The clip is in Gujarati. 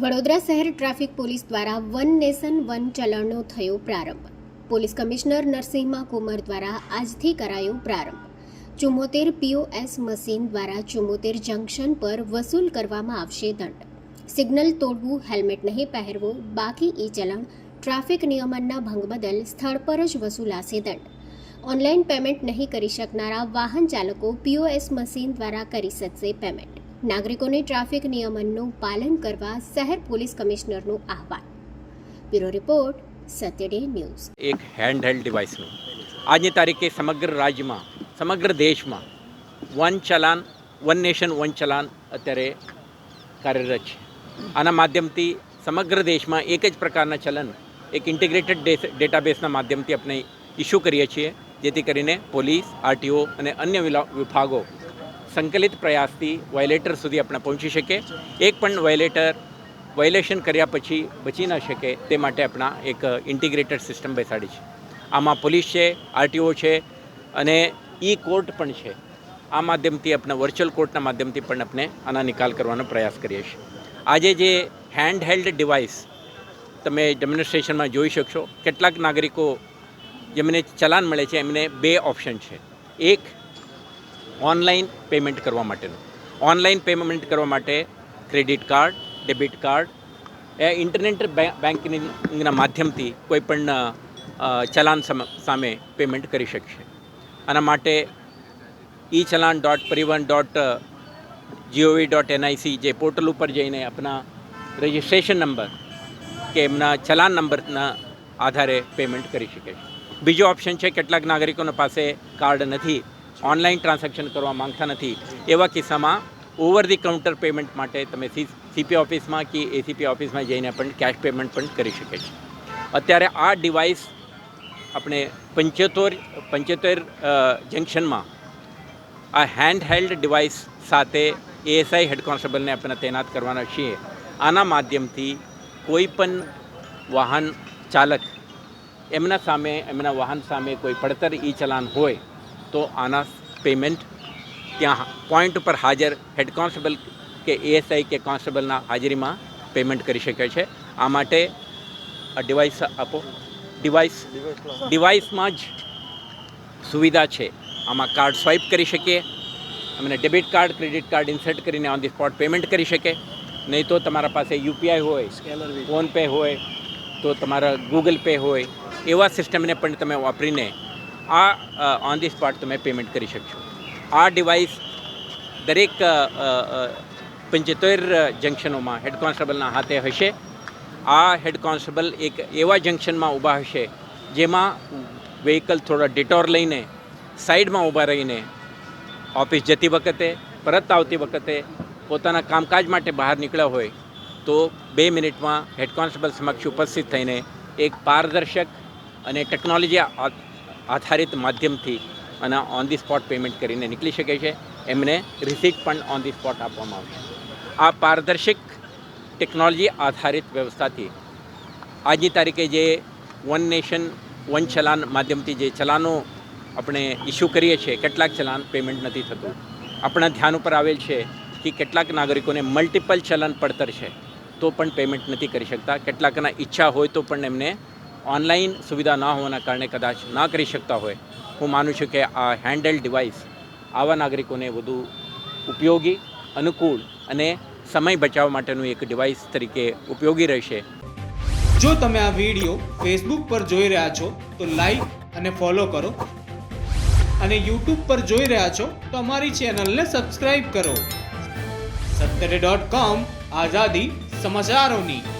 વડોદરા શહેર ટ્રાફિક પોલીસ દ્વારા વન નેશન, વન ચલણનો થયો પ્રારંભ. પોલીસ કમિશનર નરસિંહમા કુમાર દ્વારા આજથી કરાયો પ્રારંભ. ચુમ્મોતેર પીઓએસ મશીન દ્વારા ચુમ્મોતેર જંકશન પર વસૂલ કરવામાં આવશે દંડ. સિગ્નલ તોડવું, હેલ્મેટ નહીં પહેરવું, બાકી ઈ ચલણ, ટ્રાફિક નિયમનના ભંગ બદલ સ્થળ પર જ વસૂલાશે દંડ. ઓનલાઈન પેમેન્ટ નહીં કરી શકનારા વાહન ચાલકો પીઓએસ મશીન દ્વારા કરી શકશે પેમેન્ટ. નાગરિકોને ટ્રાફિક નિયમનનું પાલન કરવા શહેર પોલીસ કમિશનરનું આહવાન. Bureau report, Satyaday news. એક હેન્ડહેલ્ડ ડિવાઇસનું આજની તારીખે સમગ્ર રાજ્યમાં, સમગ્ર દેશમાં one challan, one nation, one challan અત્યારે કાર્યરત છે. આના માધ્યમથી સમગ્ર દેશમાં એક જ પ્રકારના ચલન, એક ઇન્ટિગ્રેટેડ ડેટાબેસના માધ્યમથી આપણે ઇસ્યુ કરીએ છીએ, જેથી કરીને પોલીસ, આરટીઓ અને અન્ય વિભાગો સંકલિત પ્રયાસથી વાયોલેટર સુધી આપણે પહોંચી શકીએ. એક પણ વાયોલેટર વાયોલેશન કર્યા પછી બચી ન શકે તે માટે આપણા એક ઇન્ટિગ્રેટેડ સિસ્ટમ બેસાડી છે. આમાં પોલીસ છે, આરટીઓ છે અને ઈ કોર્ટ પણ છે. આ માધ્યમથી આપણે વર્ચ્યુઅલ કોર્ટના માધ્યમથી પણ આપણે આના નિકાલ કરવાનો પ્રયાસ કરીએ છીએ. આજે જે હેન્ડ હેલ્ડ ડિવાઇસ તમે ડેમોન્સ્ટ્રેશનમાં જોઈ શકશો, કેટલાક નાગરિકો જેમને ચલાન મળે છે, એમને બે ઓપ્શન છે. એક ઓનલાઈન પેમેન્ટ કરવા માટેનું. ઓનલાઈન પેમેન્ટ કરવા માટે ક્રેડિટ કાર્ડ, ડેબિટ કાર્ડ, એ ઇન્ટરનેટ બેન્કિંગના માધ્યમથી કોઈપણ ચલાન સામે પેમેન્ટ કરી શકશે. આના માટે E challan dot Parivahan dot GOV dot NIC જે પોર્ટલ ઉપર જઈને આપણા રજિસ્ટ્રેશન નંબર કે એમના ચલાન નંબરના આધારે પેમેન્ટ કરી શકે છે. બીજો ઓપ્શન છે, કેટલાક નાગરિકોના પાસે કાર્ડ નથી ઓનલાઈન ટ્રાન્ઝેક્શન કરવા માંગતા નથી. એવા કિસ્સામાં ઓવર ધી કાઉન્ટર પેમેન્ટ માટે તમે સી સીપી ઓફિસમાં કે એસીપી ઓફિસમાં જઈને પણ કેશ પેમેન્ટ પણ કરી શકે છે. અત્યારે આ ડિવાઇસ આપણે પંચોતેર પંચોતેર જંકશનમાં આ હેન્ડ હેલ્ડ ડિવાઇસ સાથે એએસઆઈ હેડ કોન્સ્ટેબલને આપણે તૈનાત કરવાના છીએ. આના માધ્યમથી કોઈ પણ વાહન ચાલક એમના સામે, એમના વાહન સામે કોઈ પડતર ઈ ચલાન હોય તો આના પેમેન્ટ ત્યાં પોઈન્ટ ઉપર હાજર હેડ કોન્સ્ટેબલ કે એએસઆઈ કે કોન્સ્ટેબલના હાજરીમાં પેમેન્ટ કરી શકે છે. આ માટે આ ડિવાઇસ આપો. ડિવાઇસ ડિવાઇસમાં જ સુવિધા છે. આમાં કાર્ડ સ્વાઇપ કરી શકીએ. અમને debit card credit card insert કરીને ઓન ધી સ્પોટ પેમેન્ટ કરી શકે. નહીં તો તમારા પાસે યુપીઆઈ હોય ફોનપે હોય તો તમારા ગૂગલ પે હોય એવા સિસ્ટમને પણ તમે વાપરીને આ ઓન ધી સ્પોટ તમે પેમેન્ટ કરી શકશો. આ ડિવાઇસ દરેક પંચોતેર જંકશનોમાં હેડ કોન્સ્ટેબલના હાથે હશે. આ હેડ કોન્સ્ટેબલ એક એવા જંકશનમાં ઊભા હશે જેમાં વ્હીકલ થોડા ડિટોર લઈને સાઈડમાં ઊભા રહીને ઓફિસ જતી વખતે, પરત આવતી વખતે પોતાના કામકાજ માટે બહાર નીકળ્યા હોય તો બે મિનિટમાં હેડ કોન્સ્ટેબલ સમક્ષ ઉપસ્થિત થઈને એક પારદર્શક અને ટેકનોલોજી આધારિત માધ્યમથી અને ઓન ધી સ્પોટ પેમેન્ટ કરીને નીકળી શકે છે. એમને રિસીપ્ટ પણ ઓન ધી સ્પોટ આપવામાં આવશે. આ પારદર્શક ટેકનોલોજી આધારિત વ્યવસ્થાથી આજની તારીખે જે વન નેશન વન ચલાન માધ્યમથી જે ચલાનો આપણે ઇસ્યુ કરીએ છીએ, કેટલાક ચલાન પેમેન્ટ નથી થતું. આપણા ધ્યાન ઉપર આવેલ છે કે કેટલાક નાગરિકોને મલ્ટિપલ ચલન પડતર છે, તો પણ પેમેન્ટ નથી કરી શકતા. કેટલાકના ઈચ્છા હોય તો પણ એમને ઓનલાઈન સુવિધા ના હોવાના કારણે કદાચ ના કરી શકતા હોય. હું માનું છું કે આ હેન્ડલ ડિવાઇસ આવા નાગરિકોને વધુ ઉપયોગી, અનુકૂળ અને સમય બચાવવા માટેનું એક ડિવાઇસ તરીકે ઉપયોગી રહેશે. જો તમે આ વીડિયો ફેસબુક પર જોઈ રહ્યા છો, તો લાઈક અને ફોલો કરો. અને યુટ્યુબ પર જોઈ રહ્યા છો, તો અમારી ચેનલને સબસ્ક્રાઇબ કરો. સત્તરે ડોટ કોમ આઝાદી સમાચારોની.